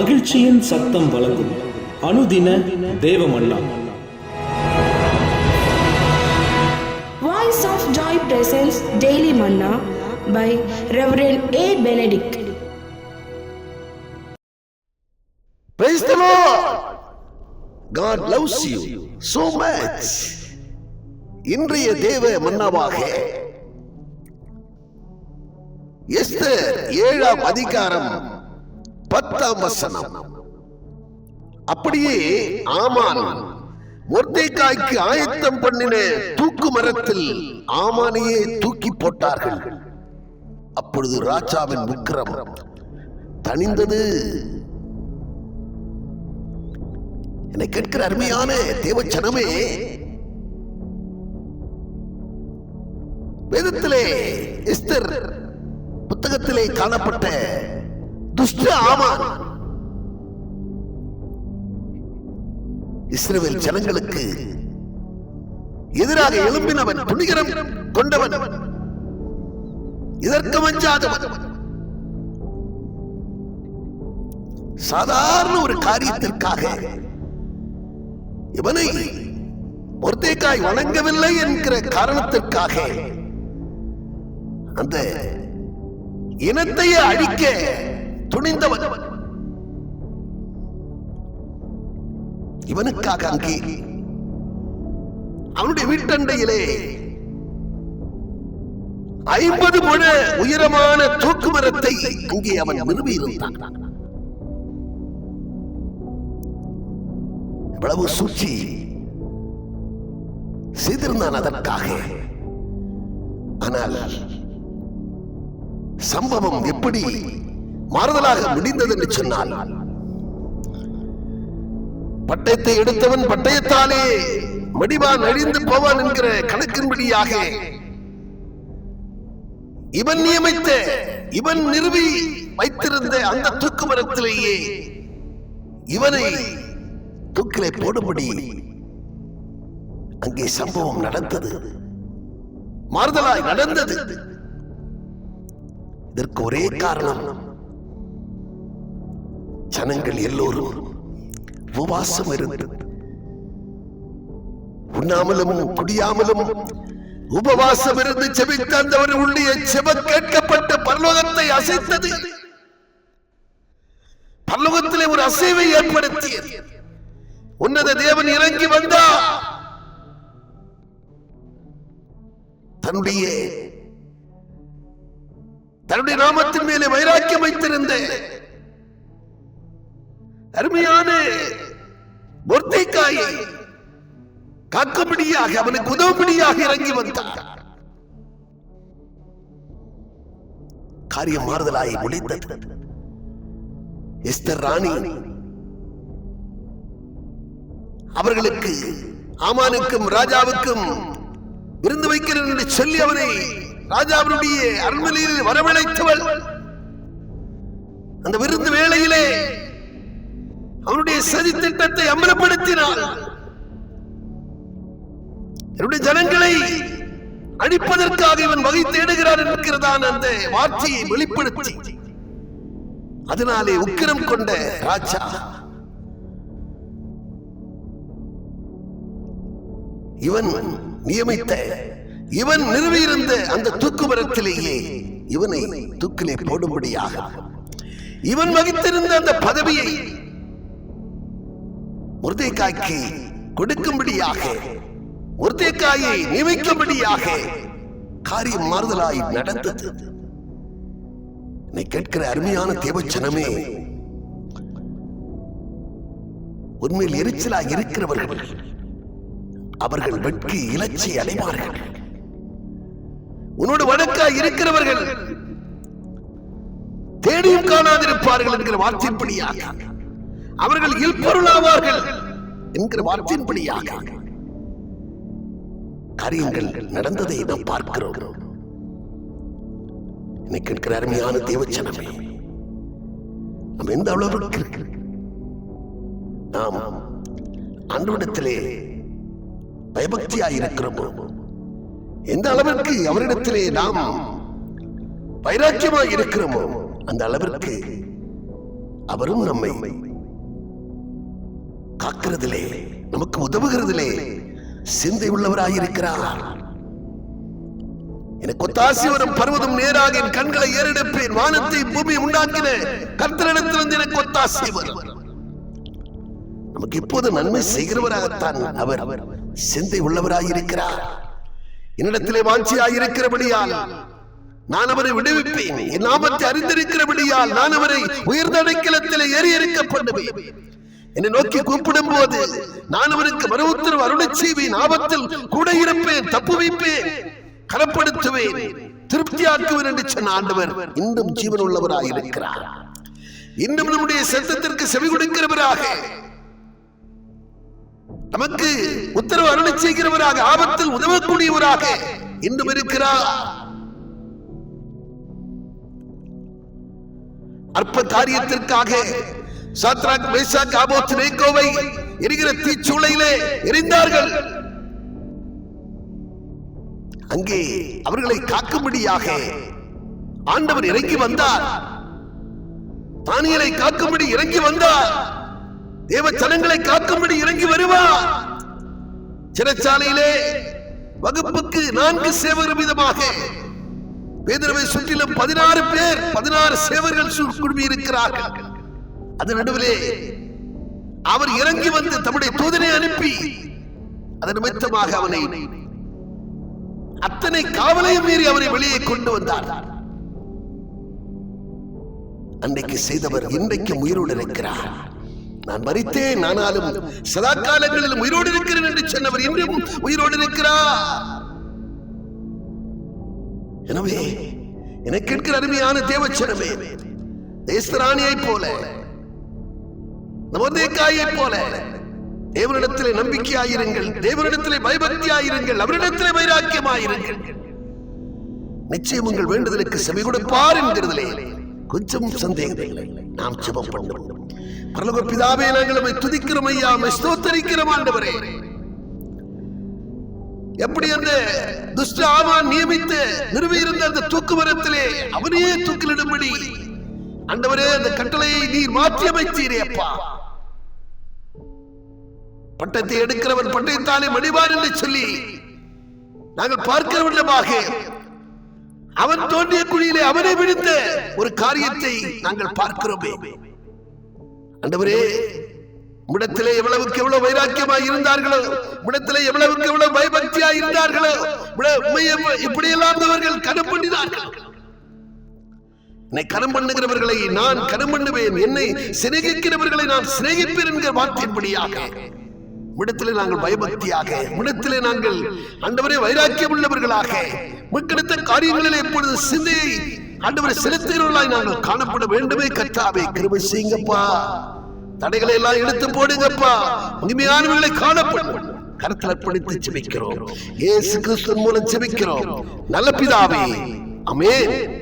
மகிழ்ச்சியின் சத்தம் வழங்கும் அனுதின தேவமல்லா Voice of Joy presents Daily Manna by Reverend A. Benedict. Praise the Lord. God loves you so much. இன்றைய தேவ மன்னாவாக எஸ்தர் ஏழாம் அதிகாரம் பத்தாம் வசனம். அப்படியே ஆமான் மொர்தேக்காய்க்கு ஆயத்தம் பண்ணின தூக்கு மரத்தில் ஆமானையே தூக்கி போட்டார்கள். அப்பொழுது ராஜாவின் விக்கிரம் தனிந்தது என்னை கேட்கிற அருமையான தேவச்சனமே வேதத்திலே எஸ்தர் புத்தகத்திலே காணப்பட்ட துஷ்ட ஜனங்களுக்கு எதிராக எழும்பினவன் துணிகரம் கொண்டவன் இதற்கு மஞ்சாதவன். சாதாரண ஒரு காரியத்திற்காக இவனை மொர்தேக்காய் வணங்கவில்லை என்கிற காரணத்திற்காக அந்த இனத்தையே அழிக்க துணிந்தவன். இவனுக்காக அங்கே அவனுடைய வீட்டண்டையிலே ஐம்பது முழ உயரமான தூக்கு மரத்தை அங்கே அவன் நிறுவியிருந்தான். எவ்வளவு சூழ்ச்சி செய்திருந்தான் அதற்காக. ஆனால் சம்பவம் எப்படி மாறுதலாக முடிந்தது என்று சொன்னால் பட்டயத்தை எடுத்தவன் பட்டயத்தாலே மடிவான் அழிந்து போவான் என்கிற கணக்கின்படியாக இவன் நியமித்த இவன் நிறுவி வைத்திருந்த அந்த தூக்கு மரத்திலேயே இவனை தூக்கிலே போடும்படி அங்கே சம்பவம் நடந்தது. மாறுதலாய் நடந்தது. இதற்கு ஒரே காரணம் ஜனங்கள் எல்லோரும் உபவாசம் இருந்து உண்ணாமலும் குடியாமலும் உபவாசம் இருந்து செபித்த அந்த உள்ளிய செப கேட்கப்பட்ட பரலோகத்தை அசைத்தது. பரலோகத்திலே ஒரு அசைவை ஏற்படுத்தியது. உன்னத தேவன் இறங்கி வந்தா. தன்னுடைய தன்னுடைய நாமத்தின் மேலே வைராக்கியம் வைத்திருந்தேன் அருமையான மொர்த்தைக்காயை காக்கும்படியாக அவனுக்கு உதவும்படியாக இறங்கி வந்தார் காரியம் மாறுதலாய் முடிந்தது. எஸ்தர் ராணி அவர்களுக்கு ஆமானுக்கும் ராஜாவுக்கும் விருந்து வைக்கிறேன் என்று சொல்லி அவனை ராஜாவினுடைய அரண்மனையில் வரவழைத்தவள். சதி திட்டத்தை அமலப்படுத்தினார் என்னுடைய ஜனங்களை அழிப்பதற்காக இவன் வகை தேடுகிறான் என்கிறதான் அந்த வார்த்தையை வெளிப்படுத்தி அதனாலே உக்கிரம் கொண்ட ராஜா. இவன் நியமித்த இவன் நிறுவியிருந்த அந்த தூக்குமரத்திலேயே இவனை தூக்கிலே போடும்படியாக இவன் வகித்திருந்த அந்த பதவியை முருதைக்காய்க்கு கொடுக்கும்படியாக முருதைக்காயை நியமிக்கும்படியாக காரியம் மாறுதலாய் நடந்தது. நீ கேட்கிற அருமையான தேவச்சனமே உண்மையில் எரிச்சலாக இருக்கிறவர்கள் அவர்கள் வெட்கி இலச்சி அடைவார்கள். உன்னோடு வழக்காய் இருக்கிறவர்கள் தேடியும் காணாதிருப்பார்கள் என்கிற வார்த்தையின்படியாக அவர்கள் இல்பொருளாவார்கள் என்கிற வார்த்தையின்படியாக காரியங்கள் நடந்ததை நாம் பார்க்கிறோம். என்னை கேட்கிற அருமையான தேவச்சனமே நாம் எந்த அளவிற்கு நாம் அன்றுவிடத்திலே பயபக்தியாய் இருக்கிறோமோ எந்த அளவிற்கு அவரிடத்திலே நாம் வைராக்கியமாக இருக்கிறோமோ அந்த அளவிற்கு அவரும் நம்மை காக்கிறதிலே நமக்கு உதவுகிறதிலே சிந்தை உள்ளவராயிருக்கிறார் எனக்கு ஒத்தாசி வரும் பருவதம் நேராக என் கண்களை ஏறெடுப்பேன். வானத்தை பூமி உண்டாக்கின கர்த்தரிடத்திலிருந்து எனக்கு ஒத்தாசி வரும். நமக்கு இப்போது நன்மை செய்கிறவராகத்தான் அவர் சிந்தை உள்ளவராயிருக்கிறார் என்னிடத்திலே வாஞ்சியாயிருக்கிறபடியால் நான் அவரை விடுவிப்பேன். என் ஆபத்தை அறிந்திருக்கிறபடியால் நான் அவரை உயர்ந்த அடைக்கலத்திலே ஏறி இருக்க பண்ணுவேன். என்னை நோக்கி கூப்பிடும் போது நான் அவருக்கு மறு உத்தரவு அருளச் செய்வேன் ஆபத்தில் கூட இருப்பேன். தப்பு வைப்பேன். கரப்படுத்துவேன். திருப்தியாக்குவேன் என்று சொன்ன ஆண்டவர் இன்னும் ஜீவன் உள்ளவராயிருக்கிறார் இன்னும் நம்முடைய சத்தத்திற்கு செவி கொடுக்கிறவராக நமக்கு உத்தரவு அருளை செய்கிறவராக ஆபத்தில் உதவக்கூடியவராக இன்னும் இருக்கிறார். அற்ப காரியத்திற்காக சாத்ராக் மேசாக் ஆபோத் நேகோவை எரிகிற தீச்சூளையிலே எரிந்தார்கள். அங்கே அவர்களை காக்கும்படியாக ஆண்டவர் இறங்கி வந்தார். தானியலை காக்கும்படி இறங்கி வந்தார். தேவ ஜனங்களை காக்கும்படி இறங்கி வருவார். சிறைச்சாலையிலே வகுப்புக்கு நான்கு சேவகர் விதமாக பேதரவை சுற்றிலும் பதினாறு பேர் பதினாறு சேவர்கள் சு- குழுமி இருக்கிறார்கள் அது நடுவிலே அவர் இறங்கி வந்து தம்முடைய தூதனை அனுப்பி அதன் நிமித்தமாக அவனை அத்தனை காவலையும் மீறி அவரை வெளியே கொண்டு வந்தார். அன்றைக்கு செய்தவர் இன்றைக்கும் உயிரோடு இருக்கிறார். நான் மறித்தேன் ஆனாலும் சதா காலங்களில் உயிரோடு இருக்கிறேன் என்று சொன்னவர் இன்றும் உயிரோடு இருக்கிறார். எனவே எனக்கு கேட்கிற அருமையான தேவச்சனமே தேசராணியை போல நமதேக்காயை போல தேவனிடத்திலே நம்பிக்கையாயிருங்கள் தேவனிடத்திலே பயபக்தியாயிருங்கள் அவரிடத்திலே வைராக்கியமாயிருங்கள். நிச்சயம் உங்கள் வேண்டுதலுக்கு செவி கொடுப்பார் என்கிறதிலே கொஞ்சம் சந்தேகம் நாம் ஜெபம் பண்ணுவோம் பரலோக பிதாவே நாங்கள் உம்மை துதிக்கிறோம் ஐயா ஸ்தோத்தரிக்கிறோம் ஆண்டவரே. எப்படி அந்த துஷ்ட ஆமான் நியமித்து நிறுவியிருந்த அந்த தூக்கு மரத்திலே அவனையே தூக்கிலிடும்படி? ஆண்டவரே அந்த கட்டளையை நீர் மாற்றி அமைத்தீரே அப்பா. பட்டத்தை எடுக்கிறவன் பட்டயத்தாலே மடிவார் என்று சொல்லி நாங்கள் பார்க்கிற விதமாக அவன் தோன்றிய குழியிலே அவனை விடுத்த ஒரு காரியத்தை நாங்கள் பார்க்கிறோமே. அண்டவரே இடத்திலே எவ்வளவுக்கு எவ்வளவு வைராக்கியமாய் இருந்தார்களோ இடத்திலே எவ்வளவுக்கு எவ்வளவு பயபக்தியாய் இருந்தார்களோ உம்மிட- உம்மை இப்படியெல்லாம் அவர்கள் கனம் பண்ணினார்கள். என்னை கனம் பண்ணுகிறவர்களை நான் கனம் பண்ணுவேன். என்னை சிநேகிக்கிறவர்களை நான் சிநேகிப்பேன் என்கிற வார்த்தைப்படியாக விடத்திலே நாங்கள் பயபக்தியாக விடத்திலே நாங்கள் ஆண்டவரே வைராக்கியம் உள்ளவர்களாக மிக்கெடுத்த காரியங்களில் எப்பொழுது சிந்தையை ஆண்டவரை செலுத்துகிறவர்களாய் நாங்கள் காணப்பட வேண்டுமே கர்த்தாவே. கிருபை செய்யுங்கப்பா. தடைகளை எல்லாம் எடுத்து போடுங்கப்பா. உண்மையானவர்களை காணப்படும். கருத்தில் அர்ப்பணித்து செபிக்கிறோம் ஏசு கிறிஸ்துவின் மூலம் செபிக்கிறோம் நல்ல பிதாவே. அமேன்